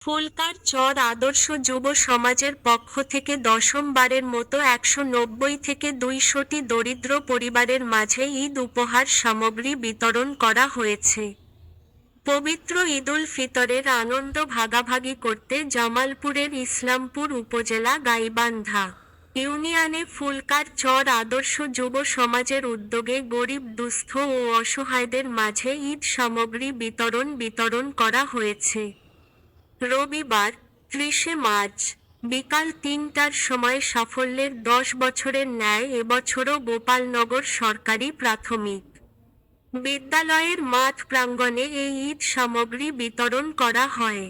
ফুলকার চর আদর্শ যুব সমাজের পক্ষ থেকে দশমবারের মতো একশো নব্বই থেকে দুইশোটি দরিদ্র পরিবারের মাঝে ঈদ উপহার সামগ্রী বিতরণ করা হয়েছে। পবিত্র ঈদুল ফিতরের আনন্দ ভাগাভাগি করতে জামালপুরের ইসলামপুর উপজেলা গাইবান্ধা ইউনিয়নে ফুলকার চর আদর্শ যুব সমাজের উদ্যোগে গরিব, দুস্থ ও অসহায়দের মাঝে ঈদ সামগ্রী বিতরণ বিতরণ করা হয়েছে। রবিবার ত্রিশে মার্চ বিকাল তিনটার সময় সাফল্যের দশ বছরের ন্যায় এবছরও গোপালনগর সরকারি প্রাথমিক বিদ্যালয়ের মাঠ প্রাঙ্গণে এই ঈদ সামগ্রী বিতরণ করা হয়।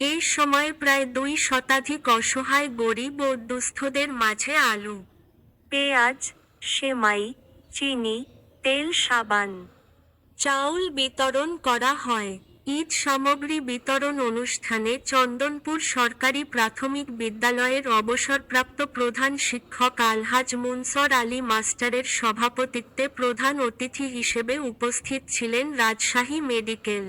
এই সময় প্রায় দুই শতাধিক অসহায় গরিব ও দুস্থদের মাঝে আলু, পেঁয়াজ, সেমাই, চিনি, তেল, সাবান, চাউল বিতরণ করা হয়। ঈদ সামগ্রী বিতরণ অনুষ্ঠানে চন্দনপুর সরকারি প্রাথমিক বিদ্যালয়ের অবসরপ্রাপ্ত প্রধান শিক্ষক আলহাজ মুনসর আলী মাস্টারের সভাপতিত্বে প্রধান অতিথি হিসেবে উপস্থিত ছিলেন রাজশাহী মেডিকেল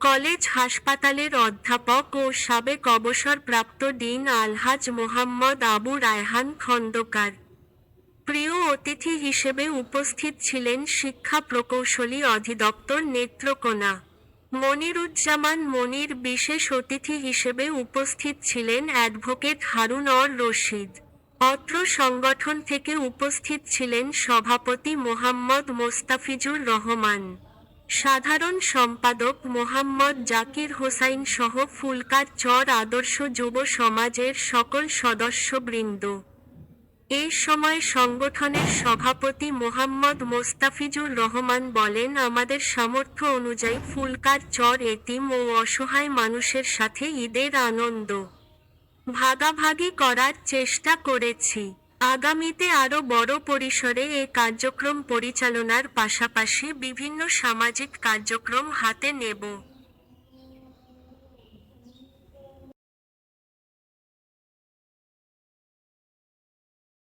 কলেজ হাসপাতালের অধ্যাপক ও সাবেক অবসরপ্রাপ্ত ডিন আলহাজ মোহাম্মদ আবু রায়হান খন্দকার। প্রিয় অতিথি হিসেবে উপস্থিত ছিলেন শিক্ষা প্রকৌশলী অধিদপ্তর নেত্রকোনা। মনিরুজ্জামান মনির বিশেষ অতিথি হিসেবে উপস্থিত ছিলেন অ্যাডভোকেট হারুন অর রশিদ। অত্র সংগঠন থেকে উপস্থিত ছিলেন সভাপতি মোহাম্মদ মোস্তাফিজুর রহমান। সাধারণ সম্পাদক মোহাম্মদ জাকির হোসাইন সহ ফুলকার চর আদর্শ যুব সমাজের সকল সদস্যবৃন্দ। এই সময় সংগঠনের সভাপতি মোহাম্মদ মোস্তাফিজুর রহমান বলেন, আমাদের সামর্থ্য অনুযায়ী ফুলকার চর, এতিম ও অসহায় মানুষের সাথে ঈদের আনন্দ ভাগাভাগি করার চেষ্টা করেছি। আগামীতে আরও বড় পরিসরে এ কার্যক্রম পরিচালনার পাশাপাশি বিভিন্ন সামাজিক কার্যক্রম হাতে নেব।